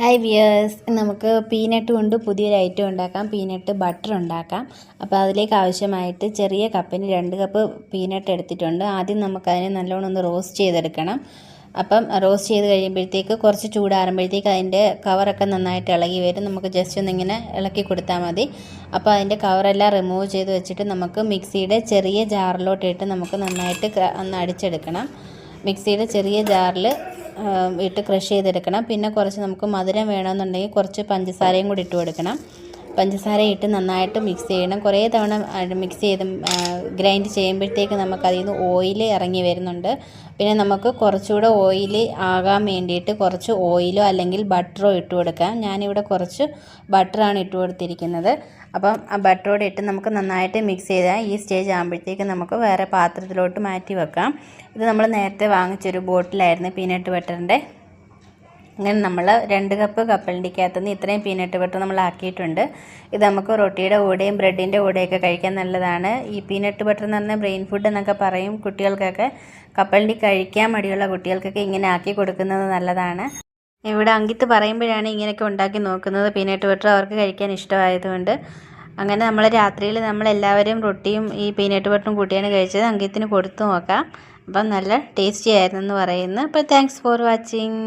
Hi wears നമുക്ക് peanut കൊണ്ട് പുതിയൊരു ഐറ്റം ഉണ്ടാക്കാം. പീനട്ട് ബട്ടർ ഉണ്ടാക്കാം. അപ്പോൾ അതിലേക്ക് ആവശ്യമായിട്ട് ചെറിയ കപ്പിന് രണ്ട് കപ്പ് പീനട്ട് എടുത്തിട്ടുണ്ട്. ആദ്യം നമുക്കതിനെ നല്ലോണം ഒന്ന് റോസ്റ്റ് ചെയ്തെടുക്കണം. അപ്പം റോസ്റ്റ് ചെയ്ത് കഴിയുമ്പോഴത്തേക്ക് കുറച്ച് ചൂടാറുമ്പോഴത്തേക്ക് അതിന്റെ കവറൊക്കെ നന്നായിട്ട് ഇളകി വരും. നമുക്ക് ജസ്റ്റ് ഒന്നിങ്ങനെ ഇളക്കി കൊടുത്താൽ മതി. അപ്പോൾ അതിന്റെ കവറെല്ലാം റിമൂവ് ചെയ്ത് വെച്ചിട്ട് നമുക്ക് മിക്സിയുടെ ചെറിയ ജാറിലോട്ടിട്ട് നമുക്ക് നന്നായിട്ട് ഒന്ന് അടിച്ചെടുക്കണം. മിക്സിയുടെ ചെറിയ ജാറിൽ ഇട്ട് ക്രഷ് ചെയ്തെടുക്കണം. പിന്നെ കുറച്ച് നമുക്ക് മധുരം വേണമെന്നുണ്ടെങ്കിൽ കുറച്ച് പഞ്ചസാരയും കൂടി ഇട്ട് കൊടുക്കണം പഞ്ചസാര ഇട്ട് നന്നായിട്ട് മിക്സ് ചെയ്യണം. കുറേ തവണ മിക്സ് ചെയ്ത് ഗ്രൈൻഡ് ചെയ്യുമ്പോഴത്തേക്ക് നമുക്ക് അതിൽ നിന്ന് ഓയിൽ ഇറങ്ങി വരുന്നുണ്ട്. പിന്നെ നമുക്ക് കുറച്ചുകൂടെ ഓയിൽ ആകാൻ വേണ്ടിയിട്ട് കുറച്ച് ഓയിലോ അല്ലെങ്കിൽ ബട്ടറോ ഇട്ട് കൊടുക്കാം. ഞാനിവിടെ കുറച്ച് ബട്ടറാണ് ഇട്ട് കൊടുത്തിരിക്കുന്നത്. അപ്പം ആ ബട്ടറോടെ ഇട്ട് നമുക്ക് നന്നായിട്ട് മിക്സ് ചെയ്താൽ ഈ സ്റ്റേജ് ആകുമ്പോഴത്തേക്ക് നമുക്ക് വേറെ പാത്രത്തിലോട്ട് മാറ്റി വെക്കാം. ഇത് നമ്മൾ നേരത്തെ വാങ്ങിച്ചൊരു ബോട്ടിലായിരുന്നു പീനട്ട് ബട്ടറിന്റെ അങ്ങനെ നമ്മൾ രണ്ട് കപ്പ് കപ്പലണ്ടിക്കകത്ത് നിന്ന് ഇത്രയും പീനട്ട് ബട്ടർ നമ്മൾ ആക്കിയിട്ടുണ്ട്. ഇത് നമുക്ക് റൊട്ടിയുടെ കൂടെയും ബ്രെഡിന്റെ കൂടെയൊക്കെ കഴിക്കാൻ നല്ലതാണ്. ഈ പീനട്ട് ബട്ടർ എന്ന് പറഞ്ഞാൽ ബ്രെയിൻ ഫുഡ് എന്നൊക്കെ പറയും കുട്ടികൾക്കൊക്കെ. കപ്പലണ്ടി കഴിക്കാൻ മടിയുള്ള കുട്ടികൾക്കൊക്കെ ഇങ്ങനെ ആക്കി കൊടുക്കുന്നത് നല്ലതാണ്. ഇവിടെ അങ്കിത്ത് പറയുമ്പോഴാണ് ഇങ്ങനെയൊക്കെ ഉണ്ടാക്കി നോക്കുന്നത് പീനട്ട് ബട്ടർ അവർക്ക് കഴിക്കാൻ ഇഷ്ടമായതുകൊണ്ട്. അങ്ങനെ നമ്മൾ രാത്രിയിൽ നമ്മളെല്ലാവരും റൊട്ടിയും ഈ പീനട്ട് ബട്ടറും കൂട്ടിയാണ് കഴിച്ചത്. അങ്കിത്തിന് കൊടുത്തു നോക്കാം. അപ്പം നല്ല ടേസ്റ്റി ആയിരുന്നു എന്ന് പറയുന്നു. അപ്പോൾ താങ്ക്സ് ഫോർ വാച്ചിങ്